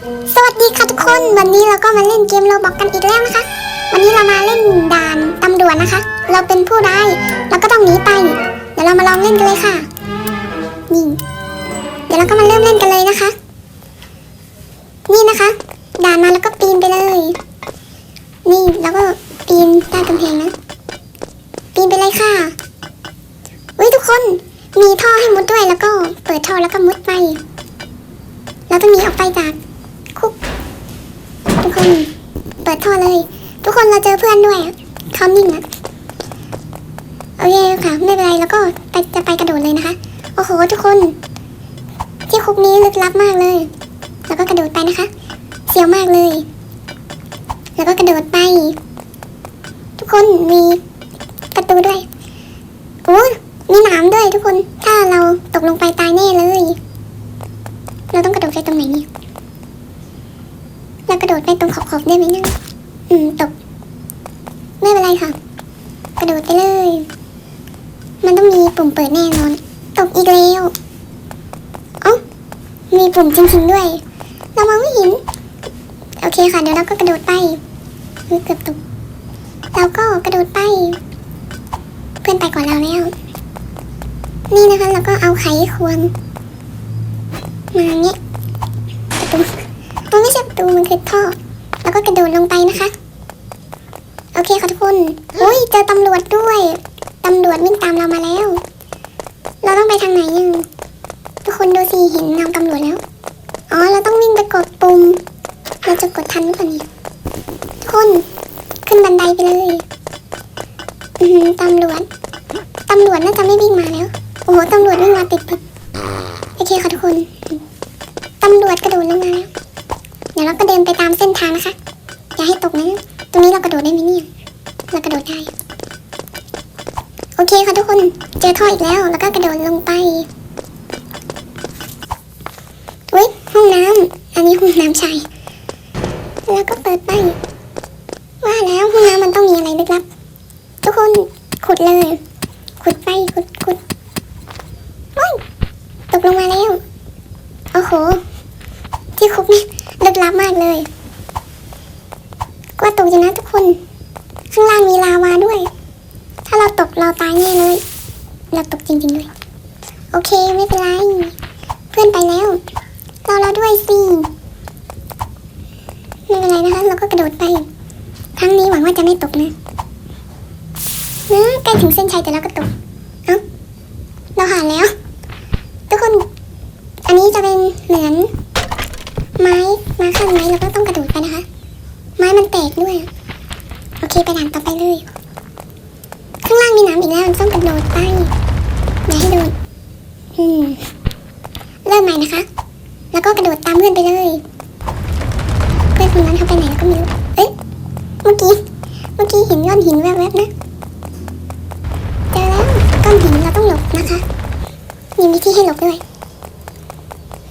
สวัสดีค่ะทุกคนวันนี้เราก็มาเล่นเกมโรบอกกันอีกแล้วนะคะ วันนี้เรามาเล่นด่านตำรวจนะคะ เราเป็นผู้ร้ายเราก็ต้องหนีไป เดี๋ยวเรามาลองเล่นกันเลยค่ะนี่เดี๋ยวเราก็มาเริ่มเล่นกันเลยนะคะ นี่นะคะ ด่านมาแล้วก็ปีนไปเลย นี่แล้วก็ปีนใต้กำแพงนะ ปีนไปเลยค่ะอุ้ยทุกคนมีท่อให้มุดด้วยแล้วก็เปิดท่อแล้วก็มุดไปเราต้องหนีออกไปจาก คุกทุกคนเปิดท่อเลย ทุกคนเราเจอเพื่อนด้วยอะเขานิ่งอะโอเคค่ะไม่เป็นไรแล้วก็ไปจะไปกระโดดเลยนะคะ โอ้โหทุกคน ที่คุกนี้ลึกลับมากเลย แล้วก็กระโดดไปนะคะ เสียวมากเลย แล้วก็กระโดดไป ทุกคนมีประตูด้วยโอ้มีหนามด้วยทุกคนถ้าเราตกลงไปตายแน่เลย เราต้องกระโดดไปตรงไหนเนี่ย เรากระโดดไปตรงขอบๆได้ไหมนี่ยอืมตก ไม่เป็นไรค่ะ กระโดดไปเลย มันต้องมีปุ่มเปิดแน่นอน ตกอีกแล้วเอ้ามีปุ่มจริงๆด้วย เรามองไม่เห็น โอเคค่ะ เดี๋ยวเราก็กระโดดไปเฮ้ยเกือบตก เราก็กระโดดไป เพื่อนไปก่อนเราแล้ว นี่นะคะเราก็เอาไขควงมาเงี้ยประตู ตูมันคือท่อ แล้วก็กระโดดลงไปนะคะ โอเคค่ะทุกคนอุ้ยเจอตำรวจด้วย ตำรวจวิ่งตามเรามาแล้ว เราต้องไปทางไหนยังทุกคนดูสิเห็นเงาตำรวจแล้ว อ๋อ เราต้องวิ่งไปกดปุ่ม เราจะกดทันหรือเปล่านี่ทุกคน ขึ้นบันไดไปเลยอือหือตำรวจ ตำรวจน่าจะไม่วิ่งมาแล้ว โอ้โห ตำรวจวิ่งมาติดติดโอเคค่ะทุกคน ตำรวจกระโดดลงมาแล้ว ดี๋ยวเราก็เดินไปตามเส้นทางนะคะ อย่าให้ตกนะ ตรงนี้เรากระโดดได้ไหมเนี่ยเรากระโดดได้ โอเคค่ะทุกคน เจอท่ออีกแล้ว แล้วก็กระโดดลงไปอุ้ยห้องน้ำ อันนี้ห้องน้ำชาย แล้วก็เปิดไป ว่าแล้วห้องน้ำมันต้องมีอะไรลึกลับ ทุกคนขุดเลย ขุดไป ขุดขุดโอ้ยตกลงมาแล้ว โอ้โห ที่คุกนี่ ลึกลับมากเลยกว่าตกอยู่นะทุกคน ข้างล่างมีลาวาด้วย ถ้าเราตกเราตายแน่เลย เราตกจริงๆด้วย โอเคไม่เป็นไร เพื่อนไปแล้วรอเราด้วยสิไม่เป็นไรนะคะเราก็กระโดดไป ครั้งนี้หวังว่าจะไม่ตกนะนะใกล้ถึงเส้นชัยแต่เราก็ตก เอ้า เราหาแล้ว ทุกคน อันนี้จะเป็นเหมือน ไม้มาขั้นไม้เราก็ต้องกระโดดไปนะคะ ไม้มันแตกด้วย โอเค ไปด่านต่อไปเลย ข้างล่างมีน้ำอีกแล้วต้องกระโดดไปอย่าให้โดนอืมเริ่มใหม่นะคะ แล้วก็กระโดดตามเพื่อนไปเลย เพื่อนคนนั้นเขาไปไหนก็ไม่รู้เอ้ยเมื่อกี้เมื่อกี้เห็นก้อนหินแวบๆนะเจอแล้วก้อนหินเราต้องหลบนะคะมีวิธีให้หลบด้วย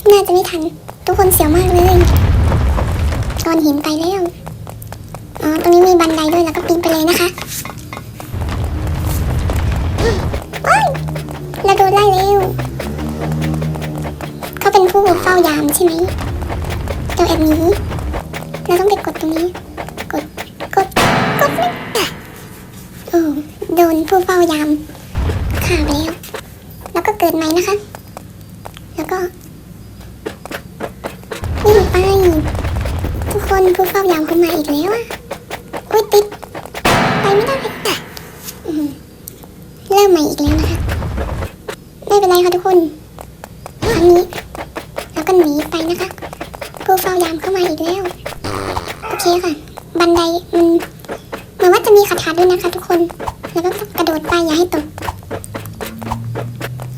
น่าจะไม่ทัน ทุกคนเสียวมากเลยก้อนหินไปแล้ว อ๋อตรงนี้มีบันไดด้วยแล้วก็ปีนไปเลยนะคะว้ายเราโดนไล่แล้ว เขาเป็นผู้เฝ้ายามใช่ไหมเจ้าแอบหนี้เราต้องไปกดตรงนี้ กด กด กดนะอะโอ้โดนผู้เฝ้ายามฆ่าไปแล้ว แล้วก็เกิดใหม่นะคะ แล้วก็วิ่ไปทุกคนผู้เฝ้ายามเขามาอีกแล้วอะ มใหม่อีกแล้วนะคะไม่เป็นไรค่ะทุกคนครั้งนี้เราก็หนีไปนะคะผู้เฝ้ายามเข้ามาอีกแล้วโอเคค่ะ บันไดมันเหมือนว่าจะมีคาถาด้วยนะคะ ทุกคนแล้วก็ต้องกระโดดไปอย่าให้ตก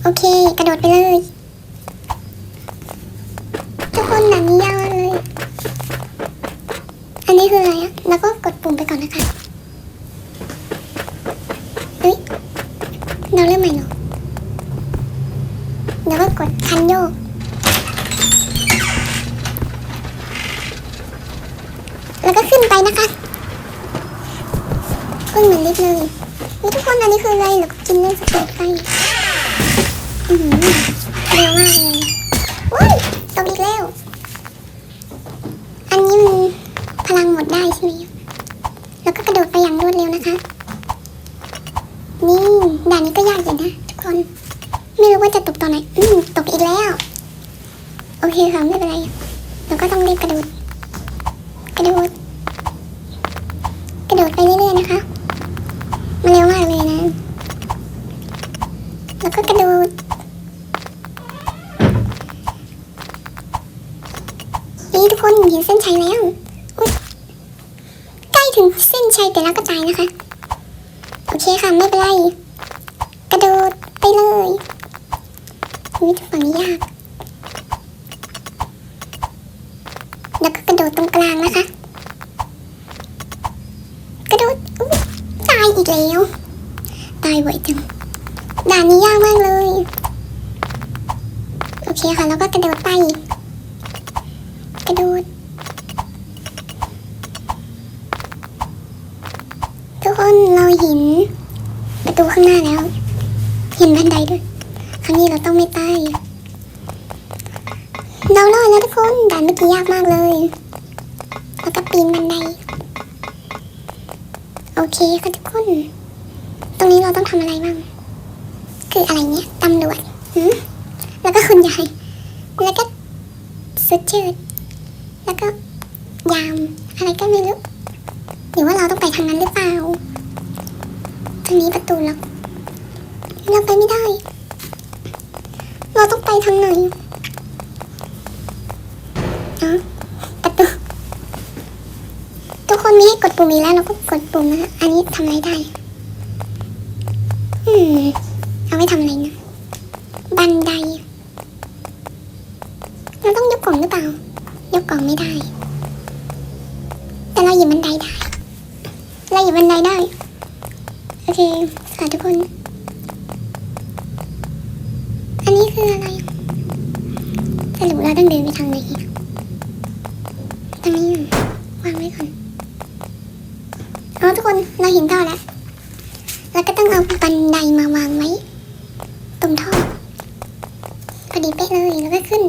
โอเค กระโดดไปเลย ทุกคนหนังนี้ยาวเลย อันนี้คืออะไรอะแล้วก็กดปุ่มไปก่อนนะคะเฮ้ย เราเริ่มใหม่เหรอ แล้วก็กดคันโยก แล้วก็ขึ้นไปนะคะขึ้นเหมือนลิฟต์เลยนี่ทุกคนอันนี้คืออะไรหรือกินเล่นสเก็ตไปอือหือเร็วมากเลยว้ายตกอีกแล้ว ลังหม ดได้ใช่ไหมแล้วก็กระโดดไปอย่างรวดเร็วนะคะ นี่ด่านนี้ก็ยากอยู่นะทุกคน ไม่รู้ว่าจะตกตอนไหน อืมตกอีกแล้ว โอเคค่ะไม่เป็นไรเราก็ต้องรีบกระโดด กระโดด กระโดดไปเรื่อยๆนะคะ มันเร็วมากเลยนะ แล้วก็กระโดด นี่ทุกคนเห็นเส้นชัยแล้วอุ๊ยใกล้ถึงเส้นชัยแต่แล้วก็ตายนะคะ โอเคค่ะ ไม่เป็นไร กระโดดไปเลยวิธีฝั่งนี้ยาก แล้วก็กระโดดตรงกลางนะคะ กระโดดตายอีกแล้ว ตายบ่อยจัง ด่านนี้ยากมากเลย โอเคค่ะ แล้วก็กระโดดไป กระโดด ทุกคนเราเห็นประตูข้างหน้าแล้ว เห็นบันไดด้วย ครั้งนี้เราต้องไม่ตาย เรารอดแล้วทุกคนด่านเมื่อกี้ยากมากเลย แล้วก็ปีนบันได โอเคค่ะทุกคน ตรงนี้เราต้องทำอะไรบ้าง คืออะไรเนี่ยตำรวจหืมแล้วก็คุณยาย แล้วก็สุดชืดแล้วก็ยาม อะไรก็ไม่รู้หรือว่าเราต้องไปทางนั้นหรือเปล่า ทางนี้ประตูล็อกเราไปไม่ได้ เราต้องไปทางไหน อ๋อประตูทุกคนมีให้กดปุ่มอีกแล้วเราก็กดปุ่มนะคะอันนี้ทำอะไรได้ อืมเอาไว้ทำอะไรนะ บันได เราต้องยกกล่องหรือเปล่า ยกกล่องไม่ได้ แต่เราหยิบบันไดได้ เราหยิบบันไดได้ โอเคค่ะทุกคน อันนี้คืออะไร สรุปเราต้องเดินไปทางไหน ทางนี้อ่วางไว้ก่อนอ๋อทุกคนเราเห็นท่อแล้วแล้วก็ต้องเอาบันไดมาวางไว้ ตรงท่อพอดีเป๊ะเลยแล้วก็ขึ้น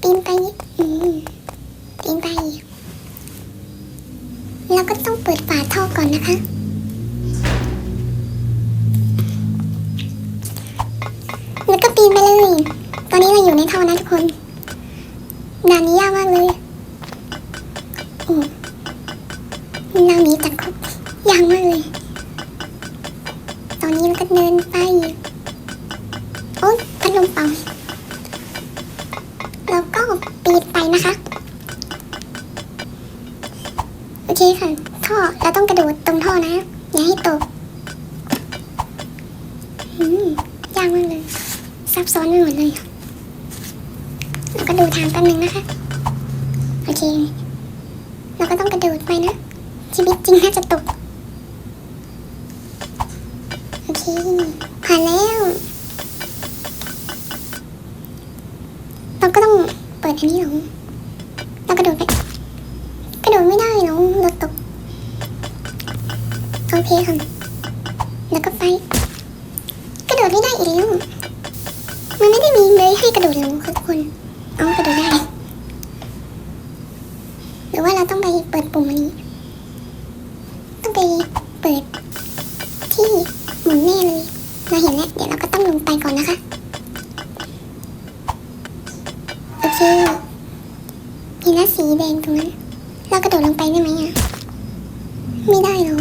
ปีนไปอืมปีนไปแล้วก็ต้องเปิดฝาท่อก่อนนะคะแล้วก็ปีนไปเลย ตอนนี้เราอยู่ในท่อนะทุกคนด่านนี้ยากมากเลยโอ้เราหนีจากคุกยากมากเลย ตอนนี้เราก็เดินไป โอ๊ยพัดลมเป่าแล้วก็ปีนไปนะคะ โอเคค่ะ ท่อเราต้องกระโดดตรงท่อนะ อย่าให้ตกอืมยากมากเลย ซับซ้อนไปหมดเลย็ดูทางแป๊บนึงนะคะ โอเค เราก็ต้องกระโดดไปนะ ชีวิตจริงน่าจะตก โอเค ผ่านแล้ว เราก็ต้องเปิดอันนี้หรอเรากระโดดไป กระโดดไม่ได้หรอรถตก โอเคค่ะ แล้วก็ไป กระโดดไม่ได้อีกแล้ว มันไม่ได้มีเลยให้กระโดดลงค่ะทุกคน เอากระโดดได้ หรือว่าเราต้องไปเปิดปุ่มอันนี้ ต้องไปเปิดที่หมุนแน่เลย เราเห็นแล้ว เดี๋ยวเราก็ต้องลงไปก่อนนะคะ โอเคเห็นแล้วสีแดงตรงนั้น เรากระโดดลงไปได้ไหมอะ ไม่ได้หรอ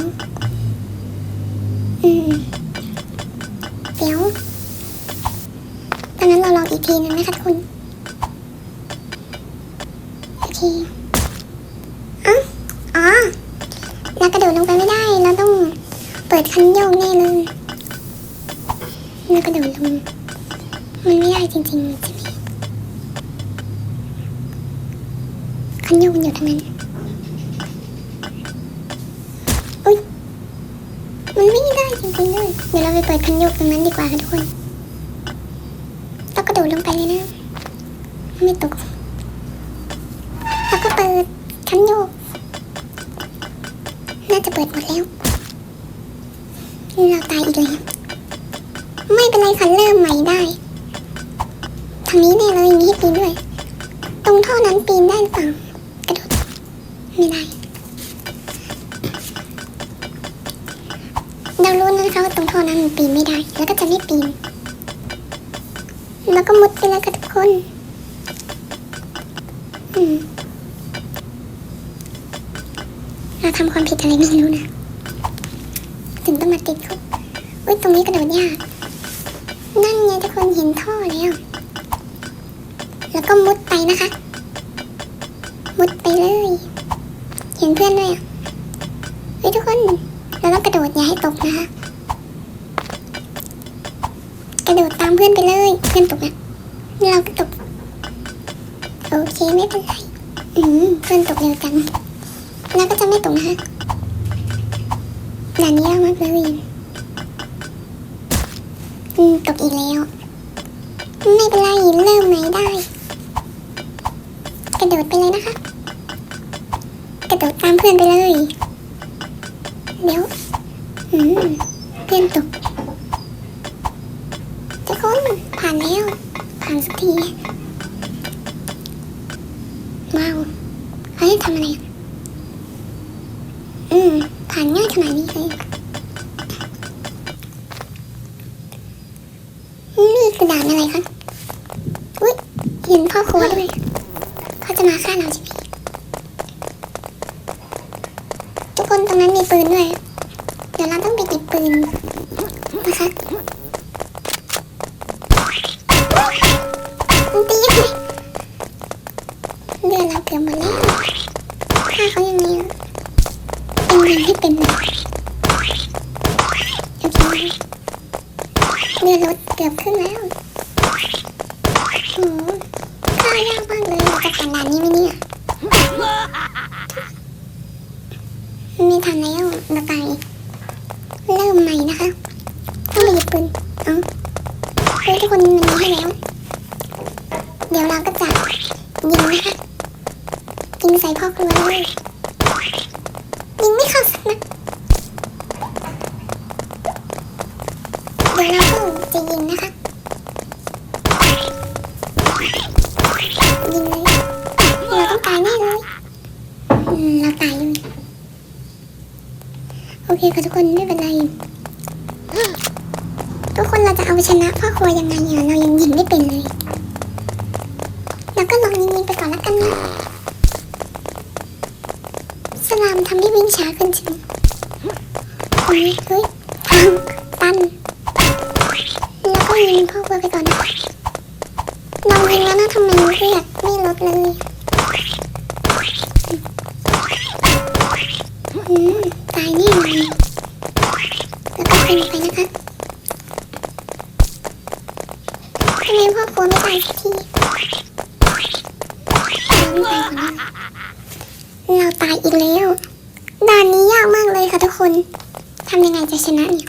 อืม เดี๋ยว ตอนนั้นเราลองอีกทีนึงนะคะทุกคน โอเคอ๋ออ๋อเรากระโดดลงไปไม่ได้ เราต้องเปิด คันโยกแน่เลยเรากระโดดลง มันไม่ได้จริงๆใช่ไหมคันโยกมันอยู่ทางนั้นอุ้ยมันไม่ได้จริงๆด้วยเดี๋ยวเราไปเปิดคันโยกตรงนั้นดีกว่าค่ะทุกคนต้องกระโดดลงไปเลยนะ ไม่ตก เเห็นเพื่อนด้วยอะเฮ้ยทุกคน เราต้องกระโดดอย่าให้ตกนะคะ กระโดดตามเพื่อนไปเลย เพื่อนตกนะเราก็ตก โอเคไม่เป็นไรอืมเพื่อนตกเร็วจังเราก็จะไม่ตกนะคะด่านนี้ยากมากเลยอืมตกอีกแล้ว ไม่เป็นไรเริ่มใหม่ได้ กระโดดไปเลยนะคะ กระโดตามเพื่อนไปเลย เดี๋ยวอืมเพื่อนตกจะคนผ่านแล้ว ผ่านสักทีว้าวเฮ้ยทำอะไรอืมผ่านง่ายขนาดนี้เลยนี่คือด่านอะไรคะอุ้ยเห็นพ่อครัวด้วยเขาจะมาฆ่าเราใช่ไหมทุกคนตรงนั้นมี ปืนด้วย เดี๋ยวเราต้องไปเก็บปืนนะคะตีเลยเลือดเราเกือบหมดแล้วฆ่าเขายังไงอะเป็นยิงให้เป็นเลยโอเคเลือดลดเกือบครึ่งแล้ว โอ้โหฆ่ายากมากเลยเราจะผ่านด่านนี้ไหมเนี่ย ไม่ทันแล้วเราตายเริ่มใหม่นะคะ ต้องไปหยิบปืนเอ้าเฮ้ยทุกคนมันมีให้แล้ว เดี๋ยวเราก็จะยิงนะคะยิงใส่พ่อครัวเลยยิงไม่เข้าสักนัดเดี๋ยวเราก็ จะยิงนะคะ ยิงเลยเราต้องตายแน่เลยเราตายเลยโอเคค่ะทุกคนไม่เป็นไร ทุกคนเราจะเอาชนะพ่อครัวยังไงอะเรายังยิงไม่เป็นเลยแล้วก็ลองยิงๆไปก่อนแล้วกันนะสลามทำให้วิ่งช้าขึ้นใช่ไหมเฮ้ยเฮ้ยทางตัน แล้วก็ยิงพ่อครัวไปก่อนนะลองยิงแล้วนะทำไมเลือดไม่ลดเลยอืม ตายแน่เลยแล้วก็เป็นไปนะคะทำไมพ่อครัวไม่ตายสักทีเราไม่ตายก่อนนเราตายอีกแล้ว ด่านนี้ยากมากเลยค่ะทุกคน ทำยังไงจะชนะเนี่ย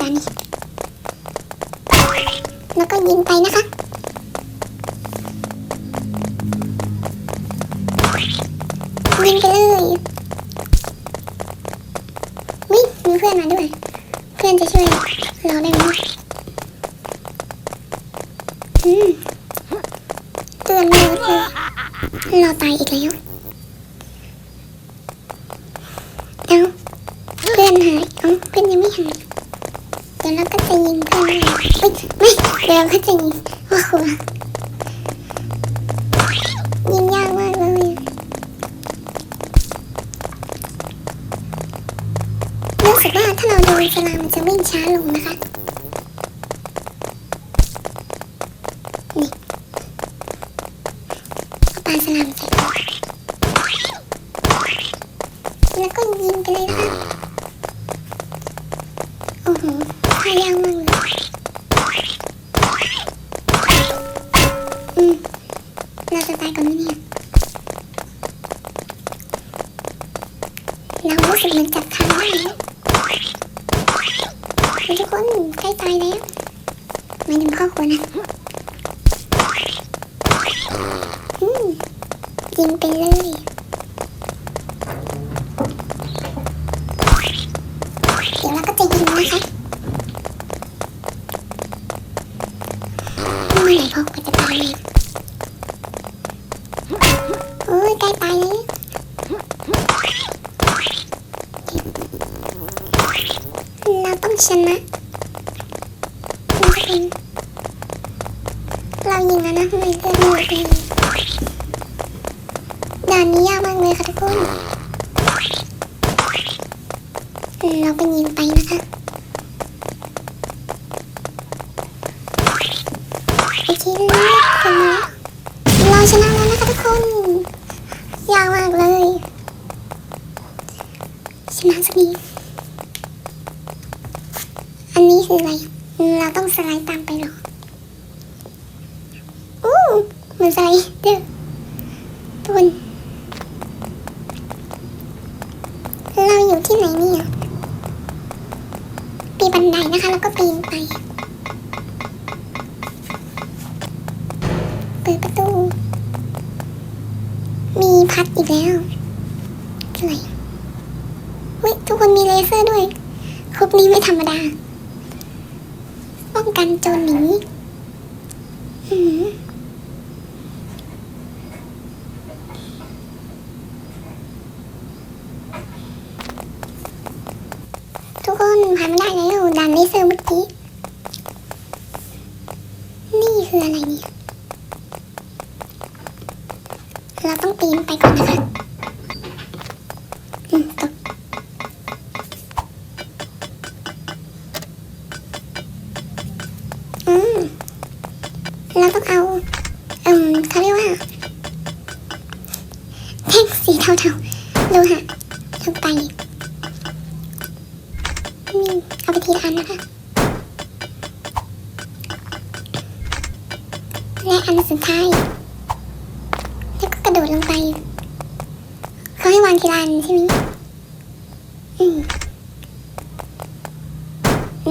จ จะยิงโอ้โหยิงยากมากเลยรู้สึกว่าถ้าเราโดนสลามมันจะวิ่งช้าลงนะคะ เรารู้สึกเหมือนจับทางได้แล้วทุกคนใกล้ตายแล้วไม่ถึงข้อควนะยิงไปเลย นะทำไมเลือดม่หมดเลยด่านนี้ยากมากเลยค่ะทุกคนเราก็ยิงไปนะคะโอเคเลยคนมาเราชนะแล้วนะคะทุกคน ยากมากเลย ชนะสักทีอันนี้คืออะไร เราต้องสไลด์ตามไปเหรออู้เหมือนสไลเดอร์ทุกคนเรา อยู่ที่ไหนเนี่ยปีบันไดนะคะ แล้วก็ปีนไป เปิดประตู มีพัดอีกแล้วอะไรเฮ้ยทุกคนมีเลเซอร์ด้วยคุกนี้ไม่ธรรมดา ป้องกันโจรหนีอื้อหือทุกคนผ่านไม่ได้แล้วดันเลเซอร์เมื่อกี้ นี่ คืออะไรเนี่ย เราต้องปีนไปก่อนนะคะาให้วางทีละอันใช่ไหมอืม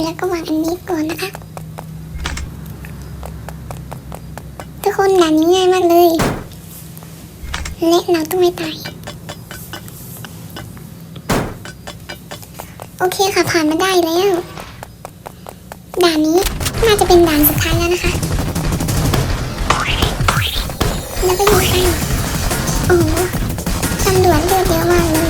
แล้วก็วางอันนี้ก่อนนะคะ ทุกคนด่านนี้ง่ายมากเลย และเราต้องไม่ตาย โอเคค่ะผ่านมาได้แล้ว ด่านนี้น่าจะเป็นด่านสุดท้ายแล้วนะคะ แล้วก็ยิงไปโอ้ำรว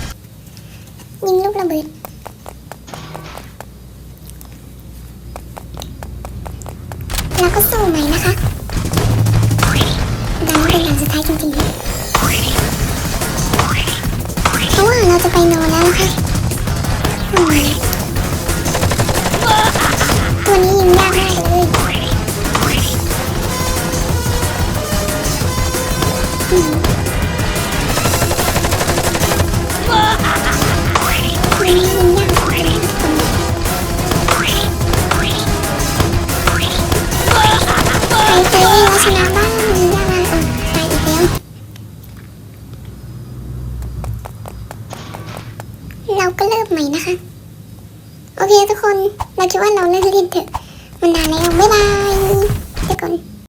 อื